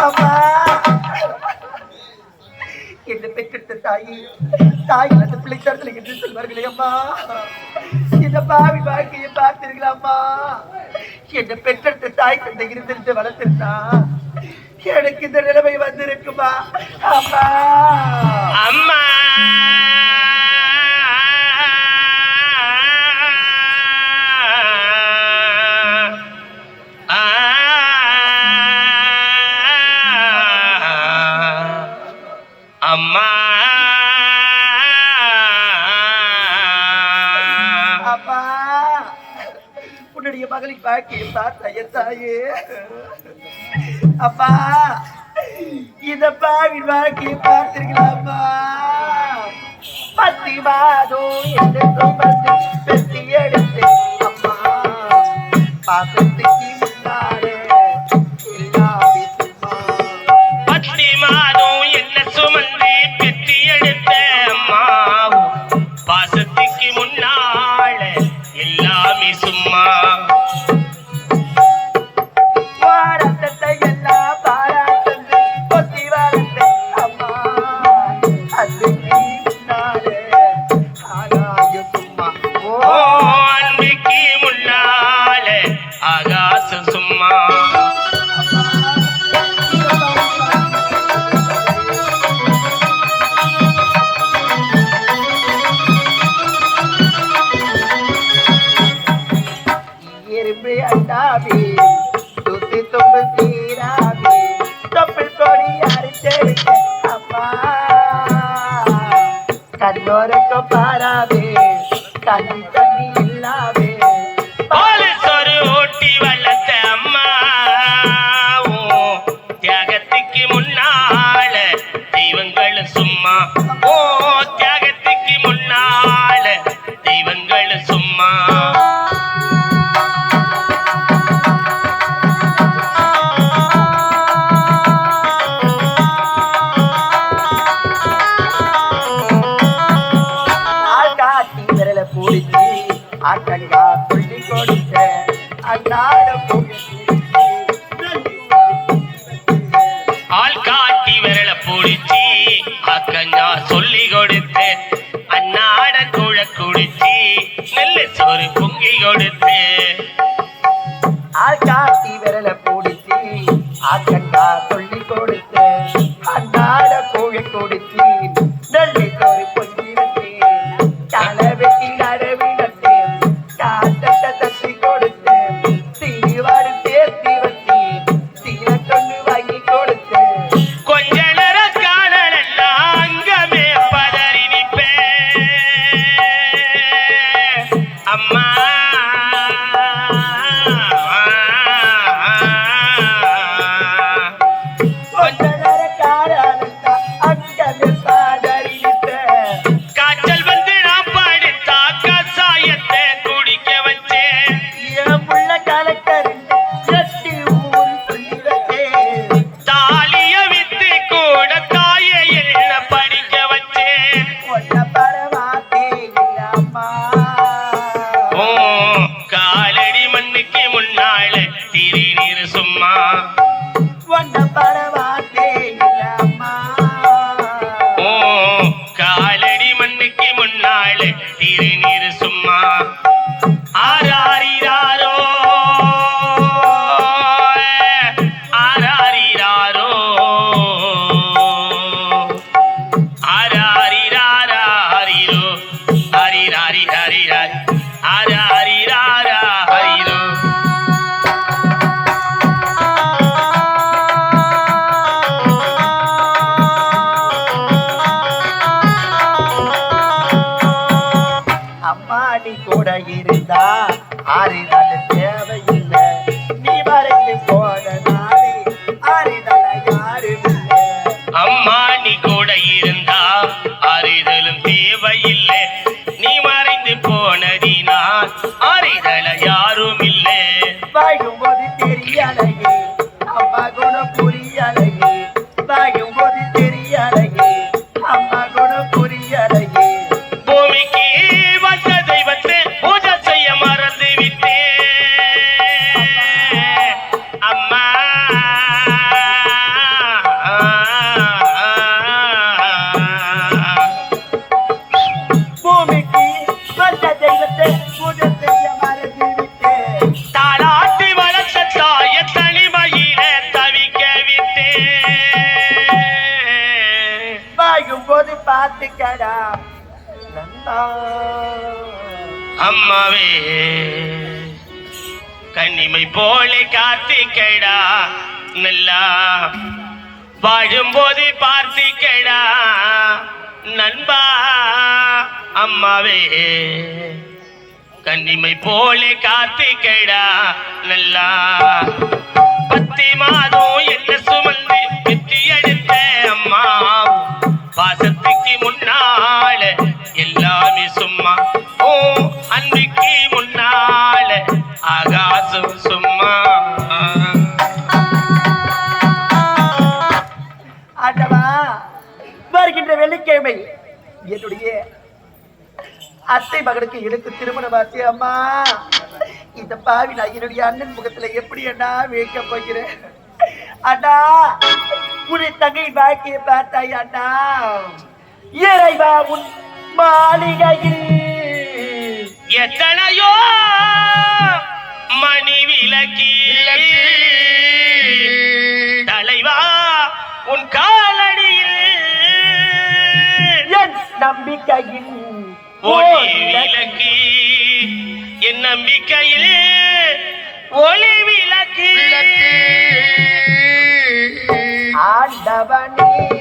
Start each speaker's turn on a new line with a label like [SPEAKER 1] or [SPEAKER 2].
[SPEAKER 1] அம்மா என்ன பெற்றெடுத்த தாயி தாய் அந்த பிள்ளை தரத்தில் என்று சொல்வார்களே அம்மா. இந்த பாவி வாழ்க்கையை பார்த்தீர்களாம்மா என்ன பெற்றெடுத்த தாய் தந்தை இருந்திருந்து வளர்த்திருந்தா எனக்கு இந்த நிலைமை வந்திருக்குமா? அம்மா.
[SPEAKER 2] அம்மா.
[SPEAKER 1] உன்னுடைய மகளின் வாழ்க்கையை பார்த்த தாயே. அப்பா இந்த பாவின் வாழ்க்கையை பார்த்திருக்கலாமா? பத்தி மாதோ என்று சுமந்து பெத்தி எடுத்து அம்மா பாசத்துக்கு முன்னாலே
[SPEAKER 2] பத்தி மாதம் என்ன சுமந்து பெற்றி எடுத்த அம்மாவும் பாசத்துக்கு முன்னால எல்லாமே சும்மா.
[SPEAKER 1] எறும்பு அண்டாவே தொம்பு தீராவி தொப்பில் கொடி அரிச்செடுக்க அப்பா. கண்ணோரக்க பாராவே கண்ணி தண்ணி இல்லாவே
[SPEAKER 2] ஓட்டி வளர்த்த அம்மா. தியாகத்துக்கு முன்னால தெய்வங்கள் சும்மா. ஓ
[SPEAKER 1] சாத்தி விரல பிடிச்சி ஆக்கண்டா சொல்லி கொடுத்து அன்னாட
[SPEAKER 2] கோழி கொடுத்து
[SPEAKER 1] நல்லி சோறு பொங்கி வச்சு தலை வெட்டி நரவிடத்து காத்தட்ட தட்டி கொடுத்து சீவாடு சேர்த்தி வச்சு சீர கொண்டு வாங்கி கொடுத்து.
[SPEAKER 2] கொஞ்ச நேர அங்கமே பதறி அம்மா. காலடி மண்ணுக்கு திருநீர்
[SPEAKER 1] அம்மாடி கூட இருந்தா ஆறிதல் தேவையில்லை. நீ வரைக்கு போன நாளே யாரும் இல்லை.
[SPEAKER 2] அம்மா நீ கூட இருந்தா அறிதலும் தேவையில்லை. நீ மறைந்து போனதினால் அறிதல யாரும் இல்லை.
[SPEAKER 1] வாழும்போது தெரியலையே பார்த்துக்கடா
[SPEAKER 2] அம்மாவே கன்னிமை போல காத்திக்கடா. நல்லா வாழும்போது பார்த்திக்கடா. நண்பா. அம்மாவே கன்னிமை போல காத்திக்கடா. நல்லா பத்தி மாதம் என்ன சுமந்து வெற்றி எடுத்த அம்மா. பாசத்துக்கு முன்னால எல்லாமே சும்மா. ஓ அன்பிக்கு முன்னால ஆகாசம் சும்மா.
[SPEAKER 1] ஆண்டவா வருகின்ற வெள்ளிக்கிழமை என்னுடைய அத்தை மகனுக்கு எனக்கு திருமணம் ஆச்சு அம்மா. இந்த பாவி நான் என்னுடைய அண்ணன் முகத்துல எப்படி அண்ணா வைக்க போகிறேன் அண்ணா உன்னை தங்கை பாக்கிய பார்த்தாய் அண்ணா இறைவா உன் மாளிகையில்
[SPEAKER 2] எத்தனையோ மணி விளக்கி தலைவா உன் காலடியில்
[SPEAKER 1] என் நம்பிக்கையின்
[SPEAKER 2] ஒளி விளக்கி என் நம்பிக்கையில் ஒளி விளக்கு
[SPEAKER 1] ஆண்டவனே.